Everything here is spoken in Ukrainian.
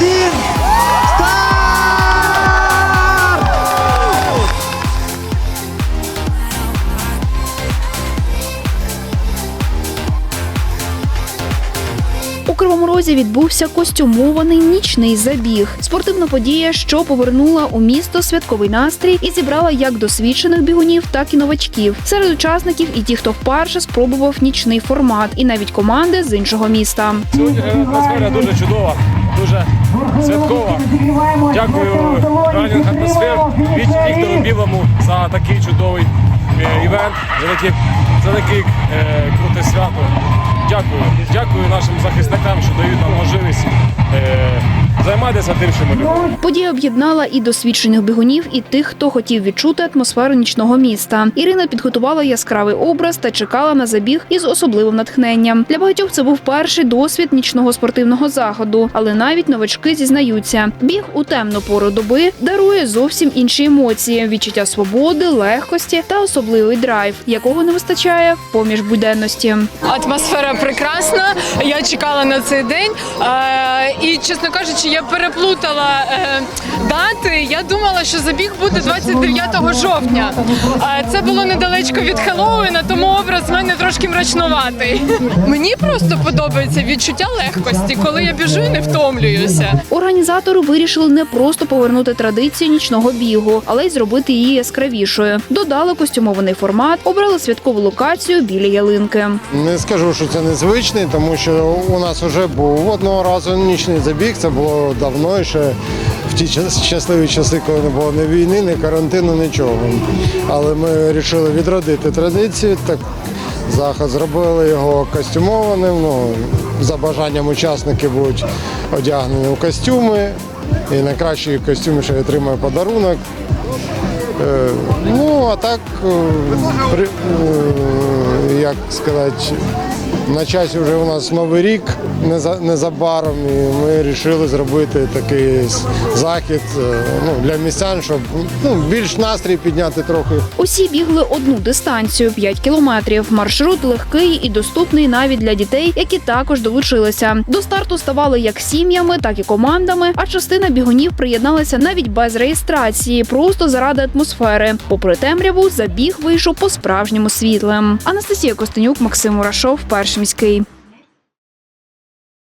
один. У Кривому Розі відбувся костюмований нічний забіг. Спортивна подія, що повернула у місто святковий настрій і зібрала як досвідчених бігунів, так і новачків. Серед учасників і ті, хто вперше спробував нічний формат, і навіть команди з іншого міста. Сьогодні е, атмосфера дуже чудова дуже святкова. Дякую ранінг атмосфер від Віктору Білому за такий чудовий е, івент, за таке, за таке круте свято. Дякую. Дякую нашим захисникам, що дають нам можливість е, займатися тим, що ми любимо. Подія об'єднала і досвідчених бігунів, і тих, хто хотів відчути атмосферу нічного міста. Ірина підготувала яскравий образ та чекала на забіг із особливим натхненням. Для багатьох це був перший досвід нічного спортивного заходу, але навіть новачки зізнаються, біг у темну пору доби дарує зовсім інші емоції: відчуття свободи, легкості та особливий драйв, якого не вистачає поміж буденності. Атмосфера прекрасна. Я чекала на цей день. Е, і, чесно кажучи, я переплутала е, дати. Я думала, що забіг буде 29 жовтня. Е, це було недалечко від Хеллоуіна, тому образ в мене трошки мрачнуватий. Мені просто подобається відчуття легкості, коли я біжу і не втомлююся. Організатори вирішили не просто повернути традицію нічного бігу, але й зробити її яскравішою. Додали костюмований формат, обрали святкову локацію біля ялинки. Не скажу, що це незвичний, тому що у нас вже був одного разу нічний забіг. Це було давно ще в ті щасливі часи, коли не було ні війни, ні карантину, нічого. Але ми вирішили відродити традицію. Так заход зробили його костюмованим. Ну, за бажанням учасники будуть одягнені у костюми. І найкращий костюм ще отримає подарунок. Е, Ну, а так, е, е, як сказати, на часі вже у нас новий рік неза- незабаром, і ми вирішили зробити такий захід е, ну, для містян, щоб ну, більш настрій підняти трохи. Усі бігли одну дистанцію 5 кілометрів. Маршрут легкий і доступний навіть для дітей, які також долучилися. До старту ставали як сім'ями, так і командами. А частина бігунів приєдналася навіть без реєстрації, просто заради атмосфери. Попри темряву, забіг вийшов по справжньому світлим. Анастасія Костенюк, Максим Мурашов, перший міський.